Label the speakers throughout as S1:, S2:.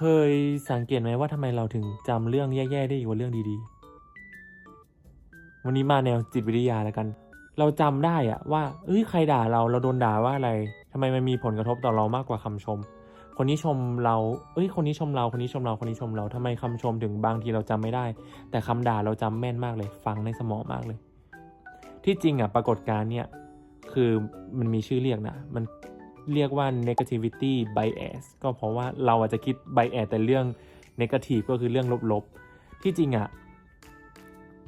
S1: เคยสังเกตไหมว่าทำไมเราถึงจำเรื่องแย่ๆได้ดีกว่าเรื่องดีๆ วันนี้มาแนวจิตวิทยาแล้วกัน เราจำได้อะว่าเอ้ยใครด่าเราเราโดนด่าว่าอะไรทำไมมันมีผลกระทบต่อเรามากกว่าคำชม คนนี้ชมเราเอ้ยคนนี้ชมเราคนนี้ชมเราคนนี้ชมเราทำไมคำชมถึงบางทีเราจำไม่ได้ แต่คำด่าเราจำแม่นมากเลย ฟังในสมองมากเลย ที่จริงอะปรากฏการณ์เนี่ยคือมันมีชื่อเรียกนะมัน เรียกว่า negativity bias ก็เพราะว่าเราอาจจะคิด bias แต่เรื่อง negative ก็คือเรื่องลบๆ ที่จริงอะ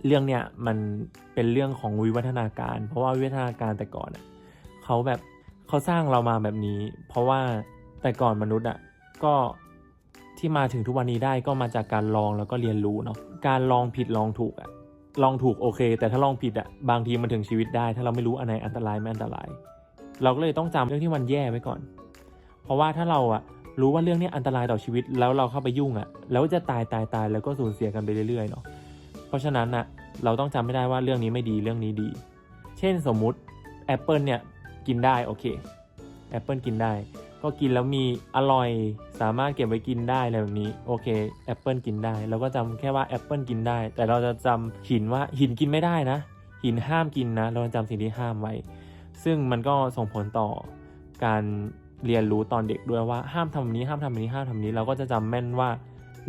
S1: เรื่องเนี่ยมันเป็นเรื่องของวิวัฒนาการ เพราะว่าวิวัฒนาการแต่ก่อนอะเขาแบบเขาสร้างเรามาแบบนี้ เพราะว่าแต่ก่อนมนุษย์อะก็ที่มาถึงทุกวันนี้ได้ก็มาจากการลองแล้วก็เรียนรู้เนาะการลองผิดลองถูกอะลองถูกโอเค แต่ถ้าลองผิดอะบางทีมันถึงชีวิตได้ ถ้าเราไม่รู้อันไหนอันตรายไม่อันตราย เราก็เลยต้องจำเรื่องที่มันแย่ไว้ก่อน เพราะว่าถ้าเราอะรู้ว่าเรื่องนี้อันตรายต่อชีวิตแล้วเราเข้าไปยุ่งอะแล้วจะตายตายตายแล้วก็สูญเสียกันไปเรื่อยๆเนาะเพราะฉะนั้นอะเราต้องจำไม่ได้ว่าเรื่องนี้ไม่ดีเรื่องนี้ดี เช่นสมมุติแอปเปิลเนี่ยกินได้โอเคแอปเปิลกินได้ ก็กินแล้วมีอร่อยสามารถเก็บไว้กินได้อะไรแบบนี้โอเคแอปเปิลกินได้เราก็จำแค่ว่าแอปเปิลกินได้ แต่เราจะจำหินว่าหินกินไม่ได้นะ หินห้ามกินนะ เราจะจำสิ่งที่ห้ามไว้ ซึ่งมันก็ส่งผลต่อการเรียนรู้ตอนเด็กด้วยว่าห้ามทำแบบนี้ห้ามทำแบบนี้ห้ามทำแบบนี้เราก็จะจำแม่นว่า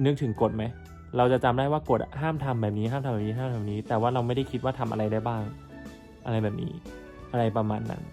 S1: นึกถึงกฎไหมเราจะจำได้ว่ากฎห้ามทำแบบนี้ห้ามทำแบบนี้ห้ามทำแบบนี้ แต่ว่าเราไม่ได้คิดว่าทำอะไรได้บ้าง อะไรแบบนี้ อะไรประมาณนั้น